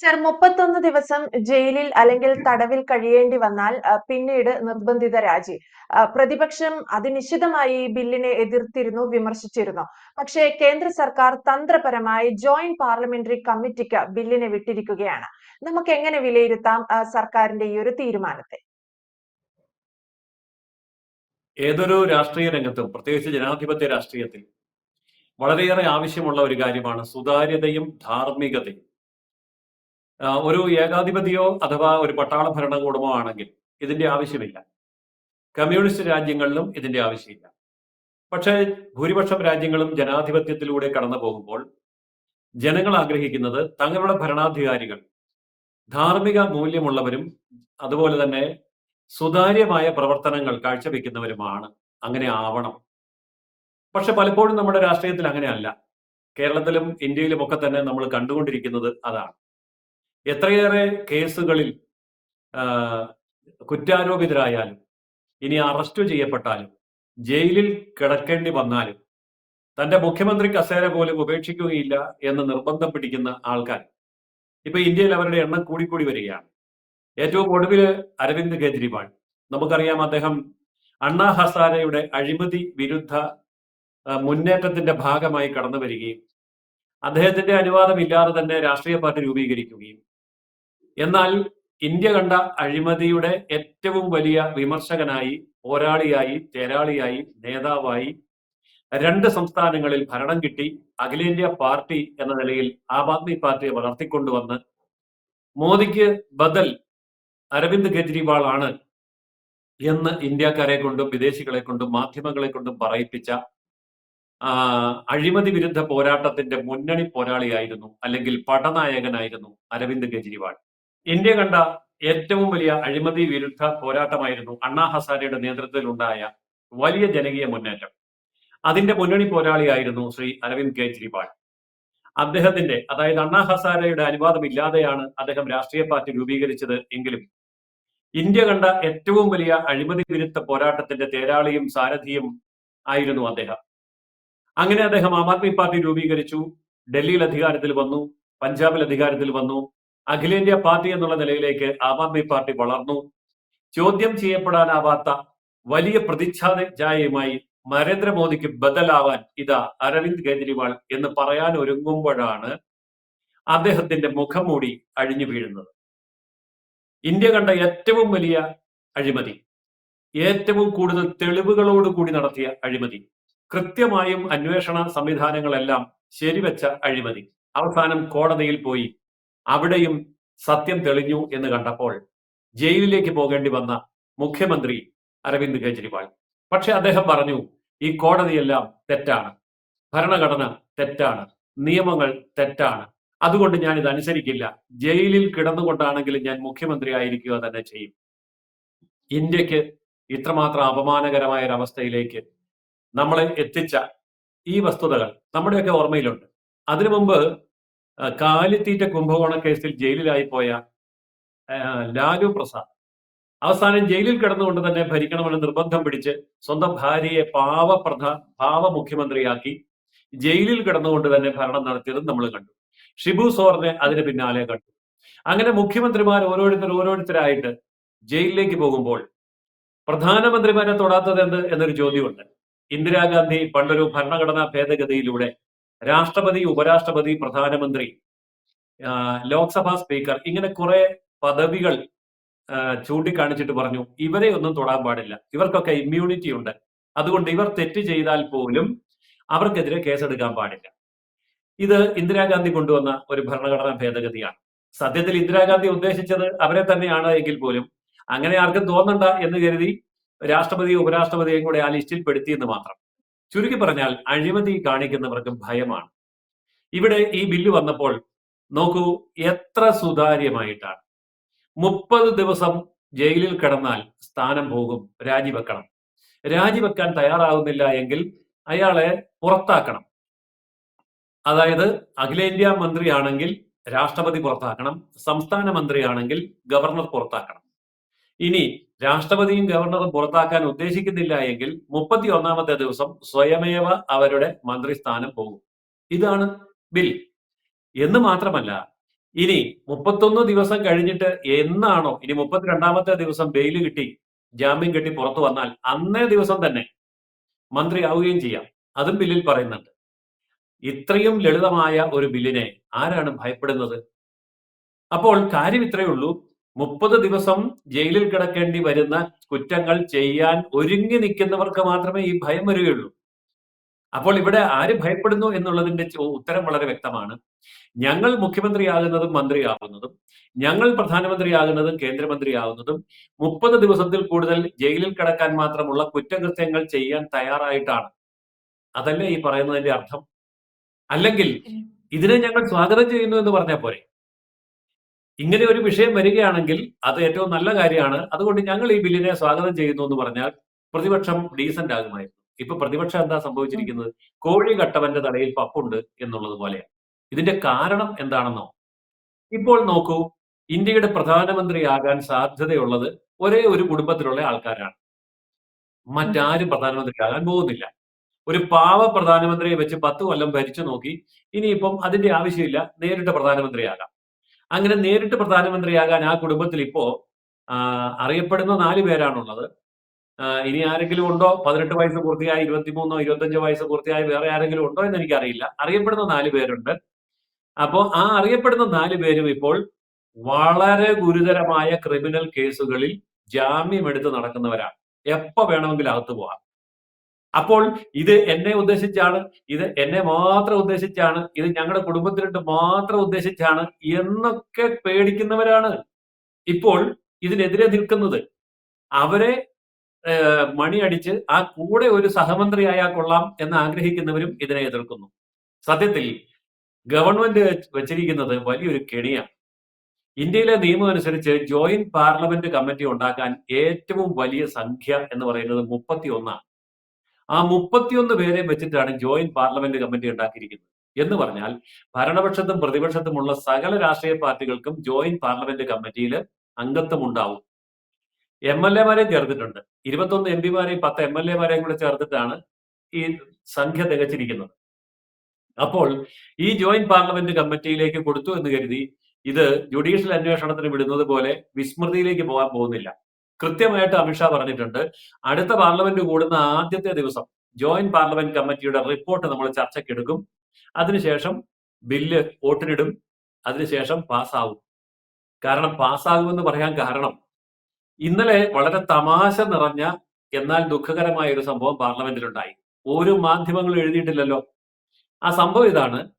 Sir മുപ്പത്തൊന്ന് ദിവസം ജയിലിൽ അല്ലെങ്കിൽ തടവിൽ കഴിയേണ്ടി വന്നാൽ പിന്നീട് നിർബന്ധിത രാജി. പ്രതിപക്ഷം അതിനിശ്ചിതമായി ബില്ലിനെ എതിർത്തിരുന്നു, വിമർശിച്ചിരുന്നു. പക്ഷേ കേന്ദ്ര സർക്കാർ തന്ത്രപരമായി ജോയിന്റ് പാർലമെന്ററി കമ്മിറ്റിക്ക് ബില്ലിനെ വിട്ടിരിക്കുകയാണ്. നമുക്ക് എങ്ങനെ വിലയിരുത്താം സർക്കാരിന്റെ ഈ ഒരു തീരുമാനത്തെ? ഏതൊരു രാഷ്ട്രീയ രംഗത്തും പ്രത്യേകിച്ച് ജനാധിപത്യ രാഷ്ട്രീയത്തിൽ വളരെയേറെ ആവശ്യമുള്ള ഒരു കാര്യമാണ് സുതാര്യതയും ധാർമ്മികതയും ഒരു ഏകാധിപതിയോ അഥവാ ഒരു പട്ടാള ഭരണകൂടമോ ആണെങ്കിൽ ഇതിന്റെ ആവശ്യമില്ല. കമ്മ്യൂണിസ്റ്റ് രാജ്യങ്ങളിലും ഇതിന്റെ ആവശ്യമില്ല. പക്ഷേ ഭൂരിപക്ഷം രാജ്യങ്ങളും ജനാധിപത്യത്തിലൂടെ കടന്നു പോകുമ്പോൾ ജനങ്ങൾ ആഗ്രഹിക്കുന്നത് തങ്ങളുടെ ഭരണാധികാരികൾ ധാർമ്മിക മൂല്യമുള്ളവരും അതുപോലെ തന്നെ സുതാര്യമായ പ്രവർത്തനങ്ങൾ കാഴ്ചവെക്കുന്നവരുമാണ് അങ്ങനെ ആവണം. പക്ഷെ പലപ്പോഴും നമ്മുടെ രാഷ്ട്രീയത്തിൽ അങ്ങനെയല്ല. കേരളത്തിലും ഇന്ത്യയിലും ഒക്കെ തന്നെ നമ്മൾ കണ്ടുകൊണ്ടിരിക്കുന്നത് അതാണ്. എത്രയേറെ കേസുകളിൽ കുറ്റാരോപിതരായാലും ഇനി അറസ്റ്റ് ചെയ്യപ്പെട്ടാലും ജയിലിൽ കിടക്കേണ്ടി വന്നാലും തന്റെ മുഖ്യമന്ത്രി കസേര പോലും ഉപേക്ഷിക്കുകയില്ല എന്ന് നിർബന്ധം പിടിക്കുന്ന ആൾക്കാർ. ഇപ്പൊ ഇന്ത്യയിൽ അവരുടെ എണ്ണം കൂടിക്കൂടി വരികയാണ്. ഏറ്റവും ഒടുവിൽ അരവിന്ദ് കെജ്രിവാൾ. നമുക്കറിയാം അദ്ദേഹം അണ്ണാ ഹസാരയുടെ അഴിമതി വിരുദ്ധ മുന്നേറ്റത്തിന്റെ ഭാഗമായി കടന്നു വരികയും അദ്ദേഹത്തിന്റെ അനുവാദമില്ലാതെ തന്നെ രാഷ്ട്രീയ പാർട്ടി രൂപീകരിക്കുകയും എന്നാൽ ഇന്ത്യ കണ്ട അഴിമതിയുടെ ഏറ്റവും വലിയ വിമർശകനായി പോരാളിയായി തേരാളിയായി നേതാവായി രണ്ട് സംസ്ഥാനങ്ങളിൽ ഭരണം കിട്ടി. അഖിലേന്ത്യാ പാർട്ടി എന്ന നിലയിൽ ആം ആദ്മി പാർട്ടിയെ വളർത്തിക്കൊണ്ടുവന്ന് മോദിക്ക് ബദൽ അരവിന്ദ് കെജ്രിവാൾ ആണ് എന്ന് ഇന്ത്യക്കാരെ കൊണ്ടും വിദേശികളെ കൊണ്ടും മാധ്യമങ്ങളെ കൊണ്ടും പറയിപ്പിച്ച അഴിമതി വിരുദ്ധ പോരാട്ടത്തിന്റെ മുന്നണി പോരാളിയായിരുന്നു അല്ലെങ്കിൽ പടനായകനായിരുന്നു അരവിന്ദ് കെജ്രിവാൾ. ഇന്ത്യ കണ്ട ഏറ്റവും വലിയ അഴിമതി വിരുദ്ധ പോരാട്ടമായിരുന്നു അണ്ണാ ഹസാരയുടെ നേതൃത്വത്തിലുണ്ടായ വലിയ ജനകീയ മുന്നേറ്റം. അതിന്റെ മുന്നണി പോരാളിയായിരുന്നു ശ്രീ അരവിന്ദ് കെജ്രിവാൾ. അദ്ദേഹത്തിന്റെ അതായത് അണ്ണാ ഹസാരയുടെ അനുവാദം ഇല്ലാതെയാണ് അദ്ദേഹം രാഷ്ട്രീയ പാർട്ടി രൂപീകരിച്ചത് എങ്കിലും ഇന്ത്യ കണ്ട ഏറ്റവും വലിയ അഴിമതി വിരുദ്ധ പോരാട്ടത്തിന്റെ തേരാളിയും സാരഥിയും ആയിരുന്നു അദ്ദേഹം. അങ്ങനെ അദ്ദേഹം ആം ആദ്മി പാർട്ടി രൂപീകരിച്ചു ഡൽഹിയിൽ അധികാരത്തിൽ വന്നു പഞ്ചാബിൽ അധികാരത്തിൽ വന്നു അഖിലേന്ത്യാ പാർട്ടി എന്നുള്ള നിലയിലേക്ക് ആം ആദ്മി പാർട്ടി വളർന്നു. ചോദ്യം ചെയ്യപ്പെടാനാവാത്ത വലിയ പ്രതിച്ഛായയുമായി നരേന്ദ്രമോദിക്ക് ബദലാവാൻ ഇതാ അരവിന്ദ് കെജ്രിവാൾ എന്ന് പറയാൻ ഒരുങ്ങുമ്പോഴാണ് അദ്ദേഹത്തിന്റെ മുഖംമൂടി അഴിഞ്ഞു വീഴുന്നത്. ഇന്ത്യ കണ്ട ഏറ്റവും വലിയ അഴിമതി ഏറ്റവും കൂടുതൽ തെളിവുകളോടുകൂടി നടത്തിയ അഴിമതി കൃത്യമായും അന്വേഷണ സംവിധാനങ്ങളെല്ലാം ശരിവെച്ച അഴിമതി അവസാനം കോടതിയിൽ പോയി അവിടെയും സത്യം തെളിഞ്ഞു എന്ന് കണ്ടപ്പോൾ ജയിലിലേക്ക് പോകേണ്ടി വന്ന മുഖ്യമന്ത്രി അരവിന്ദ് കെജ്രിവാൾ. പക്ഷെ അദ്ദേഹം പറഞ്ഞു ഈ കോടതിയെല്ലാം തെറ്റാണ്. ഭരണഘടന തെറ്റാണ്. നിയമങ്ങൾ തെറ്റാണ്. അതുകൊണ്ട് ഞാൻ ഇത് അനുസരിക്കില്ല. ജയിലിൽ കിടന്നുകൊണ്ടാണെങ്കിലും ഞാൻ മുഖ്യമന്ത്രി ആയിരിക്കുക തന്നെ ചെയ്യും. ഇന്ത്യയ്ക്ക് ഇത്രമാത്രം അപമാനകരമായ ഒരു അവസ്ഥയിലേക്ക് നമ്മളെ എത്തിച്ച ഈ വസ്തുതകൾ നമ്മുടെയൊക്കെ ഓർമ്മയിലുണ്ട്. അതിനു മുമ്പ് കാലിത്തീറ്റ കുംഭകോണ കേസിൽ ജയിലിലായി പോയ ലാലു പ്രസാദ്. അവസാനം ജയിലിൽ കിടന്നുകൊണ്ട് തന്നെ ഭരിക്കണമെന്ന് നിർബന്ധം പിടിച്ച് സ്വന്തം ഭാര്യയെ പാവപ്രധ പാവ മുഖ്യമന്ത്രിയാക്കി ജയിലിൽ കിടന്നുകൊണ്ട് തന്നെ ഭരണം നടത്തിയതും നമ്മൾ കണ്ടു. ഷിബു സോറിനെ അതിന് പിന്നാലെ കണ്ടു. അങ്ങനെ മുഖ്യമന്ത്രിമാർ ഓരോരുത്തർ ഓരോരുത്തരായിട്ട് ജയിലിലേക്ക് പോകുമ്പോൾ പ്രധാനമന്ത്രിമാരെ തൊടാത്തത് എന്ത് എന്നൊരു ചോദ്യമുണ്ട്. ഇന്ദിരാഗാന്ധി പണ്ടൊരു ഭരണഘടനാ ഭേദഗതിയിലൂടെ രാഷ്ട്രപതി ഉപരാഷ്ട്രപതി പ്രധാനമന്ത്രി ലോക്സഭാ സ്പീക്കർ ഇങ്ങനെ കുറെ പദവികൾ ചൂണ്ടിക്കാണിച്ചിട്ട് പറഞ്ഞു. ഇവരെ ഒന്നും തൊടാൻ പാടില്ല. ഇവർക്കൊക്കെ ഇമ്മ്യൂണിറ്റി ഉണ്ട്. അതുകൊണ്ട് ഇവർ തെറ്റ് ചെയ്താൽ പോലും അവർക്കെതിരെ കേസെടുക്കാൻ പാടില്ല. ഇത് ഇന്ദിരാഗാന്ധി കൊണ്ടുവന്ന ഒരു ഭരണഘടനാ ഭേദഗതിയാണ്. സത്യത്തിൽ ഇന്ദിരാഗാന്ധി ഉദ്ദേശിച്ചത് അവരെ തന്നെയാണ് എങ്കിൽ പോലും അങ്ങനെ ആർക്കും തോന്നണ്ട എന്ന് കരുതി രാഷ്ട്രപതി ഉപരാഷ്ട്രപതിയും കൂടെ ആ ലിസ്റ്റിൽ പെടുത്തിയെന്ന് മാത്രം. ചുരുക്കി പറഞ്ഞാൽ അഴിമതി കാണിക്കുന്നവർക്ക് ഭയമാണ്. ഇവിടെ ഈ ബില്ല് വന്നപ്പോൾ നോക്കൂ എത്ര സുതാര്യമായിട്ടാണ്. മുപ്പത് ദിവസം ജയിലിൽ കിടന്നാൽ സ്ഥാനം പോകും രാജിവെക്കണം. രാജിവെക്കാൻ തയ്യാറാവുന്നില്ല എങ്കിൽ അയാളെ പുറത്താക്കണം. അതായത് അഖിലേന്ത്യാ മന്ത്രിയാണെങ്കിൽ രാഷ്ട്രപതി പുറത്താക്കണം സംസ്ഥാന മന്ത്രിയാണെങ്കിൽ ഗവർണർ പുറത്താക്കണം. ഇനി രാഷ്ട്രപതിയും ഗവർണറും പുറത്താക്കാൻ ഉദ്ദേശിക്കുന്നില്ല എങ്കിൽ മുപ്പത്തി ഒന്നാമത്തെ ദിവസം സ്വയമേവ അവരുടെ മന്ത്രിസ്ഥാനം പോകും. ഇതാണ് ബിൽ. എന്ന് മാത്രമല്ല ഇനി മുപ്പത്തൊന്ന് ദിവസം കഴിഞ്ഞിട്ട് എന്നാണോ ഇനി മുപ്പത്തിരണ്ടാമത്തെ ദിവസം ബെയിൽ കിട്ടി ജാമ്യം കിട്ടി പുറത്തു വന്നാൽ അന്നേ ദിവസം തന്നെ മന്ത്രി ആവുകയും ചെയ്യാം. അതും ബില്ലിൽ പറയുന്നുണ്ട്. ഇത്രയും ലളിതമായ ഒരു ബില്ലിനെ ആരാണ് ഭയപ്പെടുന്നത്? അപ്പോൾ കാര്യം ഇത്രയേ ഉള്ളൂ. മുപ്പത് ദിവസം ജയിലിൽ കിടക്കേണ്ടി വരുന്ന കുറ്റങ്ങൾ ചെയ്യാൻ ഒരുങ്ങി നിൽക്കുന്നവർക്ക് മാത്രമേ ഈ ഭയം വരികയുള്ളൂ. അപ്പോൾ ഇവിടെ ആര് ഭയപ്പെടുന്നു എന്നുള്ളതിന്റെ ഉത്തരം വളരെ വ്യക്തമാണ്. ഞങ്ങൾ മുഖ്യമന്ത്രിയാകുന്നതും മന്ത്രിയാകുന്നതും ഞങ്ങൾ പ്രധാനമന്ത്രിയാകുന്നതും കേന്ദ്രമന്ത്രിയാകുന്നതും മുപ്പത് ദിവസത്തിൽ കൂടുതൽ ജയിലിൽ കിടക്കാൻ മാത്രമുള്ള കുറ്റകൃത്യങ്ങൾ ചെയ്യാൻ തയ്യാറായിട്ടാണ്. അതല്ലേ ഈ പറയുന്നതിന്റെ അർത്ഥം? അല്ലെങ്കിൽ ഇതിനെ ഞങ്ങൾ സ്വാഗതം ചെയ്യുന്നു എന്ന് പറഞ്ഞാൽ പോരെ? ഇങ്ങനെ ഒരു വിഷയം വരികയാണെങ്കിൽ അത് ഏറ്റവും നല്ല കാര്യമാണ്. അതുകൊണ്ട് ഞങ്ങൾ ഈ ബില്ലിനെ സ്വാഗതം ചെയ്യുന്നു എന്ന് പറഞ്ഞാൽ പ്രതിപക്ഷം ഡീസന്റ് ആകുമായിരുന്നു. ഇപ്പൊ പ്രതിപക്ഷം എന്താ സംഭവിച്ചിരിക്കുന്നത്? കോഴി കട്ടവന്റെ തലയിൽ പപ്പുണ്ട് എന്നുള്ളത് പോലെയാണ്. ഇതിന്റെ കാരണം എന്താണെന്നോ? ഇപ്പോൾ നോക്കൂ ഇന്ത്യയുടെ പ്രധാനമന്ത്രിയാകാൻ സാധ്യതയുള്ളത് ഒരേ ഒരു കുടുംബത്തിലുള്ള ആൾക്കാരാണ്. മറ്റാരും പ്രധാനമന്ത്രിയാകാൻ പോകുന്നില്ല. ഒരു പാവ പ്രധാനമന്ത്രിയെ വെച്ച് പത്ത് കൊല്ലം ഭരിച്ചു നോക്കി ഇനിയിപ്പം അതിന്റെ ആവശ്യമില്ല നേരിട്ട് പ്രധാനമന്ത്രിയാകാം. അങ്ങനെ നേരിട്ട് പ്രധാനമന്ത്രിയാകാൻ ആ കുടുംബത്തിൽ ഇപ്പോ അറിയപ്പെടുന്ന നാല് പേരാണുള്ളത്. ഇനി ആരെങ്കിലും ഉണ്ടോ? പതിനെട്ട് വയസ്സ് പൂർത്തിയായി ഇരുപത്തിമൂന്നോ ഇരുപത്തഞ്ചോ വയസ്സ് പൂർത്തിയായി വേറെ ആരെങ്കിലും ഉണ്ടോ എന്ന് എനിക്കറിയില്ല. അറിയപ്പെടുന്ന നാല് പേരുണ്ട്. അപ്പോ ആ അറിയപ്പെടുന്ന നാല് പേരും ഇപ്പോൾ വളരെ ഗുരുതരമായ ക്രിമിനൽ കേസുകളിൽ ജാമ്യമെടുത്ത് നടക്കുന്നവരാണ്. എപ്പോ വേണമെങ്കിലും അകത്ത് പോകാം. അപ്പോൾ ഇത് എന്നെ ഉദ്ദേശിച്ചാണ് ഇത് എന്നെ മാത്രം ഉദ്ദേശിച്ചാണ് ഇത് ഞങ്ങളുടെ കുടുംബത്തിലിട്ട് മാത്രം ഉദ്ദേശിച്ചാണ് എന്നൊക്കെ പേടിക്കുന്നവരാണ്. ഇപ്പോൾ ഇതിനെതിരെ നിൽക്കുന്നത് അവരെ മണിയടിച്ച് ആ കൂടെ ഒരു സഹമന്ത്രിയായാൽ കൊള്ളാം എന്ന് ആഗ്രഹിക്കുന്നവരും ഇതിനെ എതിർക്കുന്നു. സത്യത്തിൽ ഗവൺമെന്റ് വെച്ചിരിക്കുന്നത് വലിയൊരു കെണിയാണ്. ഇന്ത്യയിലെ നിയമം അനുസരിച്ച് ജോയിന്റ് പാർലമെന്റ് കമ്മിറ്റി ഉണ്ടാക്കാൻ ഏറ്റവും വലിയ സംഖ്യ എന്ന് പറയുന്നത് മുപ്പത്തി ഒന്നാണ് ആ മുപ്പത്തിയൊന്ന് പേരെ വെച്ചിട്ടാണ് ജോയിന്റ് പാർലമെന്റ് കമ്മിറ്റി ഉണ്ടാക്കിയിരിക്കുന്നത്. എന്ന് പറഞ്ഞാൽ ഭരണപക്ഷത്തും പ്രതിപക്ഷത്തുമുള്ള സകല രാഷ്ട്രീയ പാർട്ടികൾക്കും ജോയിന്റ് പാർലമെന്റ് കമ്മിറ്റിയിൽ അംഗത്വം ഉണ്ടാവും എം എൽ എമാരെയും ചേർത്തിട്ടുണ്ട്. ഇരുപത്തൊന്ന് എം പിമാരെയും പത്ത് എം എൽ എമാരെയും കൂടെ ചേർത്തിട്ടാണ് ഈ സംഖ്യ തികച്ചിരിക്കുന്നത്. അപ്പോൾ ഈ ജോയിന്റ് പാർലമെന്റ് കമ്മിറ്റിയിലേക്ക് കൊടുത്തു എന്ന് കരുതി ഇത് ജുഡീഷ്യൽ അന്വേഷണത്തിന് വിടുന്നത് പോലെ വിസ്മൃതിയിലേക്ക് പോകാൻ പോകുന്നില്ല. കൃത്യമായിട്ട് അമിത്ഷാ പറഞ്ഞിട്ടുണ്ട്. അടുത്ത പാർലമെന്റ് കൂടുന്ന ആദ്യത്തെ ദിവസം ജോയിന്റ് പാർലമെന്റ് കമ്മിറ്റിയുടെ റിപ്പോർട്ട് നമ്മൾ ചർച്ചയ്ക്കെടുക്കും അതിനുശേഷം ബില്ല് വോട്ടിനിടും. അതിനുശേഷം പാസ്സാവും. കാരണം പാസ്സാകുമെന്ന് പറയാൻ കാരണം ഇന്നലെ വളരെ തമാശ നിറഞ്ഞ എന്നാൽ ദുഃഖകരമായ ഒരു സംഭവം പാർലമെന്റിലുണ്ടായി. ഒരു മാധ്യമങ്ങളും എഴുതിയിട്ടില്ലല്ലോ. ആ സംഭവം ഇതാണ്.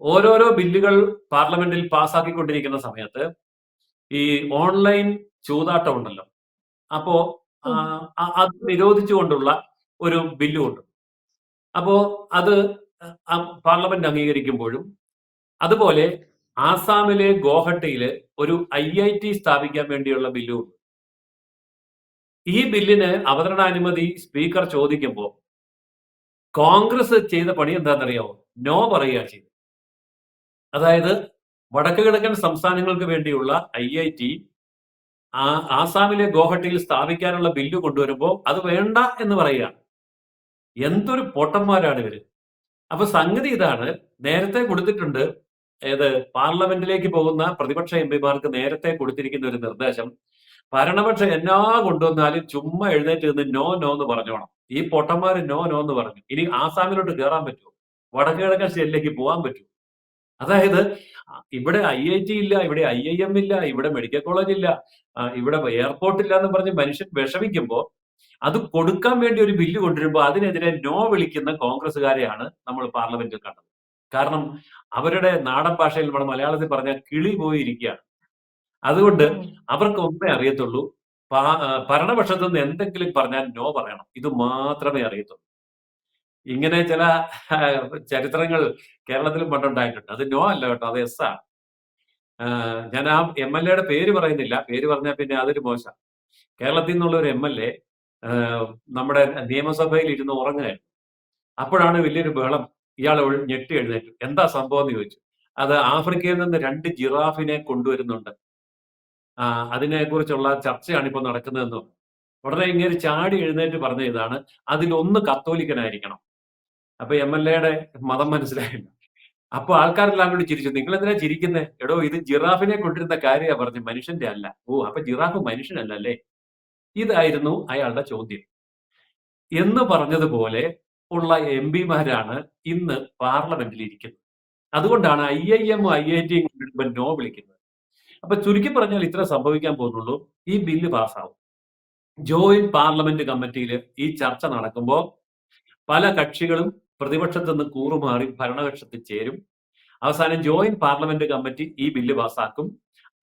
ഓരോരോ ബില്ലുകൾ പാർലമെന്റിൽ പാസ്സാക്കിക്കൊണ്ടിരിക്കുന്ന സമയത്ത് ഈ ഓൺലൈൻ ചൂതാട്ടം ഉണ്ടല്ലോ അപ്പോ അത് നിരോധിച്ചുകൊണ്ടുള്ള ഒരു ബില്ലുണ്ട് അപ്പോ അത് പാർലമെന്റ് അംഗീകരിക്കുമ്പോഴും അതുപോലെ ആസാമിലെ ഗോഹട്ടിയിൽ ഒരു ഐ ഐ ടി സ്ഥാപിക്കാൻ വേണ്ടിയുള്ള ബില്ലും ഉണ്ട് ഈ ബില്ലിന് അവതരണാനുമതി സ്പീക്കർ ചോദിക്കുമ്പോൾ കോൺഗ്രസ് ചെയ്ത പണി എന്താണെന്നറിയാമോ നോ പറയുക ചെയ്തു അതായത് വടക്ക് കിഴക്കൻ സംസ്ഥാനങ്ങൾക്ക് വേണ്ടിയുള്ള ഐ ഐ ടി ആ ആസാമിലെ ഗോഹട്ടിയിൽ സ്ഥാപിക്കാനുള്ള ബില്ല് കൊണ്ടുവരുമ്പോൾ അത് വേണ്ട എന്ന് പറയുകയാണ്. എന്തൊരു പൊട്ടന്മാരാണ് ഇവർ. അപ്പൊ സംഗതി ഇതാണ്. നേരത്തെ കൊടുത്തിട്ടുണ്ട് ഏത് പാർലമെന്റിലേക്ക് പോകുന്ന പ്രതിപക്ഷ എം പിമാർക്ക് നേരത്തെ കൊടുത്തിരിക്കുന്ന ഒരു നിർദ്ദേശം. ഭരണപക്ഷം എന്നാ കൊണ്ടുവന്നാലും ചുമ്മാ എഴുന്നേറ്റ് നിന്ന് നോ നോ എന്ന് പറഞ്ഞോണം. ഈ പൊട്ടന്മാര് നോ നോ എന്ന് പറഞ്ഞു. ഇനി ആസാമിലോട്ട് കയറാൻ പറ്റുമോ? വടക്കു കിഴക്കൻ സ്റ്റേറ്റിലേക്ക് പോകാൻ പറ്റുമോ? അതായത് ഇവിടെ ഐ ഐ ടി ഇല്ല ഇവിടെ ഐ ഐ എം ഇല്ല ഇവിടെ മെഡിക്കൽ കോളേജ് ഇല്ല ഇവിടെ എയർപോർട്ട് ഇല്ല എന്ന് പറഞ്ഞ് മനുഷ്യൻ വിഷമിക്കുമ്പോൾ അത് കൊടുക്കാൻ വേണ്ടി ഒരു ബില്ല് കൊണ്ടുവരുമ്പോൾ അതിനെതിരെ നോ വിളിക്കുന്ന കോൺഗ്രസ്സുകാരെയാണ് നമ്മൾ പാർലമെന്റിൽ കണ്ടത്. കാരണം അവരുടെ നാടൻ ഭാഷയിൽ നമ്മുടെ മലയാളത്തിൽ പറഞ്ഞ കിളി പോയിരിക്കുകയാണ് അതുകൊണ്ട് അവർക്ക് ഒന്നേ അറിയത്തുള്ളൂ. ഭരണപക്ഷത്തു നിന്ന് എന്തെങ്കിലും പറഞ്ഞാൽ നോ പറയണം. ഇത് മാത്രമേ അറിയത്തുള്ളൂ. ഇങ്ങനെ ചില ചരിത്രങ്ങൾ കേരളത്തിലും പണ്ടുണ്ടായിട്ടുണ്ട്. അത് നോ അല്ല കേട്ടോ അത് എസ് ആണ്. ഞാൻ ആ എം എൽ എയുടെ പേര് പറയുന്നില്ല. പേര് പറഞ്ഞാൽ പിന്നെ അതൊരു മോശം. കേരളത്തിൽ നിന്നുള്ള ഒരു എം എൽ എ നമ്മുടെ നിയമസഭയിൽ ഇരുന്ന് ഉറങ്ങുകയായിരുന്നു. അപ്പോഴാണ് വലിയൊരു ബഹളം ഇയാൾ ഞെട്ടി എഴുന്നേറ്റു. എന്താ സംഭവം എന്ന് ചോദിച്ചു. അത് ആഫ്രിക്കയിൽ നിന്ന് രണ്ട് ജിറാഫിനെ കൊണ്ടുവരുന്നുണ്ട്. അതിനെ കുറിച്ചുള്ള ചർച്ചയാണ് ഇപ്പോൾ നടക്കുന്നതെന്ന്. ഉടനെ ഇങ്ങനെ ചാടി എഴുന്നേറ്റ് പറഞ്ഞ ഇതാണ്. അതിലൊന്ന് കത്തോലിക്കനായിരിക്കണം. അപ്പൊ എം എൽ എയുടെ മതം മനസ്സിലായില്ല. അപ്പൊ ആൾക്കാരെല്ലാം കൂടി ചിരിച്ചു. നിങ്ങൾ എന്തിനാ ചിരിക്കുന്നത് എടോ ഇത് ജിറാഫിനെ കൊണ്ടിരുന്ന കാര്യമാണ് പറഞ്ഞു മനുഷ്യന്റെ അല്ല. ഓ അപ്പൊ ജിറാഫ് മനുഷ്യനല്ല അല്ലേ ഇതായിരുന്നു അയാളുടെ ചോദ്യം. എന്ന് പറഞ്ഞതുപോലെ ഉള്ള എം പിമാരാണ് ഇന്ന് പാർലമെന്റിൽ ഇരിക്കുന്നത് അതുകൊണ്ടാണ് I I M I I T no വിളിക്കുന്നത്. അപ്പൊ ചുരുക്കി പറഞ്ഞാൽ ഇത്ര സംഭവിക്കാൻ പോകുന്നുള്ളൂ. ഈ ബില്ല് പാസ്സാവും. ജോയിന്റ് പാർലമെന്റ് കമ്മിറ്റിയിൽ ഈ ചർച്ച നടക്കുമ്പോൾ പല കക്ഷികളും പ്രതിപക്ഷത്ത് നിന്ന് കൂറുമാറി ഭരണകക്ഷത്തിൽ ചേരും. അവസാനം ജോയിന്റ് പാർലമെന്റ് കമ്മിറ്റി ഈ ബില്ല് പാസാക്കും.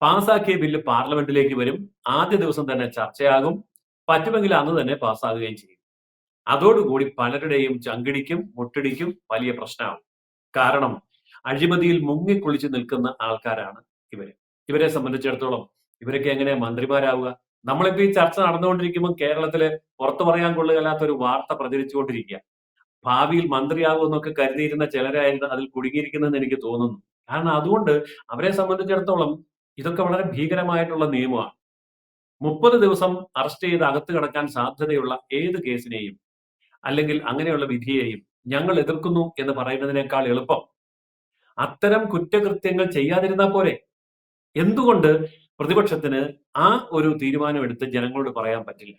പാസാക്കിയ ബില്ല് പാർലമെന്റിലേക്ക് വരും. ആദ്യ ദിവസം തന്നെ ചർച്ചയാകും. പറ്റുമെങ്കിൽ അന്ന് തന്നെ പാസ്സാകുകയും ചെയ്യും. അതോടുകൂടി പലരുടെയും ചങ്കിടിക്കും മുട്ടിടിക്കും വലിയ പ്രശ്നമാവും. കാരണം അഴിമതിയിൽ മുങ്ങിക്കുളിച്ച് നിൽക്കുന്ന ആൾക്കാരാണ് ഇവർ. ഇവരെ സംബന്ധിച്ചിടത്തോളം ഇവരൊക്കെ എങ്ങനെ മന്ത്രിമാരാവുക? നമ്മളിപ്പോ ഈ ചർച്ച നടന്നുകൊണ്ടിരിക്കുമ്പോൾ കേരളത്തിലെ പുറത്തു പറയാൻ കൊള്ളുകയില്ലാത്ത ഒരു വാർത്ത പ്രചരിച്ചുകൊണ്ടിരിക്കുക. ഭാവിയിൽ മന്ത്രിയാകുമെന്നൊക്കെ കരുതിയിരുന്ന ചിലരായിരുന്നു അതിൽ കുടുങ്ങിയിരിക്കുന്നതെന്ന് എനിക്ക് തോന്നുന്നു. കാരണം അതുകൊണ്ട് അവരെ സംബന്ധിച്ചിടത്തോളം ഇതൊക്കെ വളരെ ഭീകരമായിട്ടുള്ള നിയമമാണ്. മുപ്പത് ദിവസം അറസ്റ്റ് ചെയ്ത് അകത്ത് കിടക്കാൻ സാധ്യതയുള്ള ഏത് കേസിനെയും അല്ലെങ്കിൽ അങ്ങനെയുള്ള വിധിയെയും ഞങ്ങൾ എതിർക്കുന്നു എന്ന് പറയുന്നതിനേക്കാൾ എളുപ്പം. അത്തരം കുറ്റകൃത്യങ്ങൾ ചെയ്യാതിരുന്നാൽ പോലെ എന്തുകൊണ്ട് പ്രതിപക്ഷത്തിന് ആ ഒരു തീരുമാനമെടുത്ത് ജനങ്ങളോട് പറയാൻ പറ്റില്ല?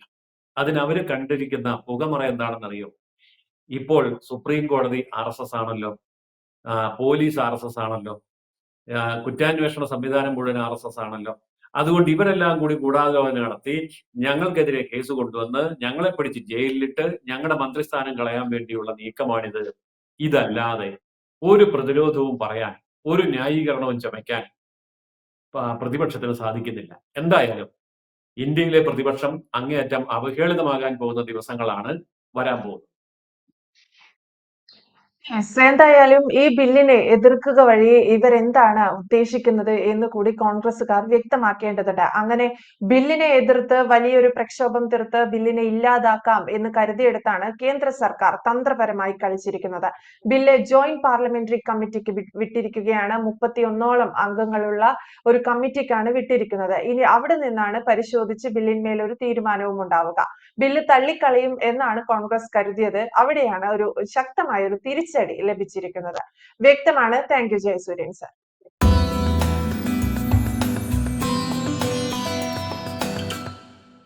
അതിന് അവർ കണ്ടിരിക്കുന്ന പുകമറ എന്താണെന്നറിയോ? ഇപ്പോൾ സുപ്രീം കോടതി ആർ എസ് എസ് ആണല്ലോ പോലീസ് ആർ എസ് എസ് ആണല്ലോ കുറ്റാന്വേഷണ സംവിധാനം മുഴുവൻ ആർ എസ് എസ് ആണല്ലോ. അതുകൊണ്ട് ഇവരെല്ലാം കൂടി ഗൂഢാലോചന നടത്തി ഞങ്ങൾക്കെതിരെ കേസ് കൊണ്ടുവന്ന് ഞങ്ങളെ പിടിച്ച് ജയിലിലിട്ട് ഞങ്ങളുടെ മന്ത്രിസ്ഥാനം കളയാൻ വേണ്ടിയുള്ള നീക്കമാണിത്. ഇതല്ലാതെ ഒരു പ്രതിരോധവും പറയാൻ ഒരു ന്യായീകരണവും ചമയ്ക്കാൻ പ്രതിപക്ഷത്തിന് സാധിക്കുന്നില്ല. എന്തായാലും ഇന്ത്യയിലെ പ്രതിപക്ഷം അങ്ങേയറ്റം അവഹേളിതമാകാൻ പോകുന്ന ദിവസങ്ങളാണ് വരാൻ പോകുന്നത്. എന്തായാലും ഈ ബില്ലിനെ എതിർക്കുക വഴി ഇവരെന്താണ് ഉദ്ദേശിക്കുന്നത് എന്ന് കൂടി കോൺഗ്രസ്സുകാർ വ്യക്തമാക്കേണ്ടതുണ്ട്. അങ്ങനെ ബില്ലിനെ എതിർത്ത് വലിയൊരു പ്രക്ഷോഭം തീർത്ത് ബില്ലിനെ ഇല്ലാതാക്കാം എന്ന് കരുതിയെടുത്താണ് കേന്ദ്ര സർക്കാർ തന്ത്രപരമായി കളിച്ചിരിക്കുന്നത്. ബില്ല് ജോയിന്റ് പാർലമെന്ററി കമ്മിറ്റിക്ക് വിട്ടിരിക്കുകയാണ്. മുപ്പത്തിയൊന്നോളം അംഗങ്ങളുള്ള ഒരു കമ്മിറ്റിക്കാണ് വിട്ടിരിക്കുന്നത്. ഇനി അവിടെ നിന്നാണ് പരിശോധിച്ച് ബില്ലിന്മേൽ ഒരു തീരുമാനവും ഉണ്ടാവുക. ബില്ല് തള്ളിക്കളയും എന്നാണ് കോൺഗ്രസ് കരുതിയത്. അവിടെയാണ് ഒരു ശക്തമായ ഒരു തിരിച്ചടി ലഭിച്ചിരിക്കുന്നത്. വ്യക്തമാണ്. Thank you Jayasuryan sir.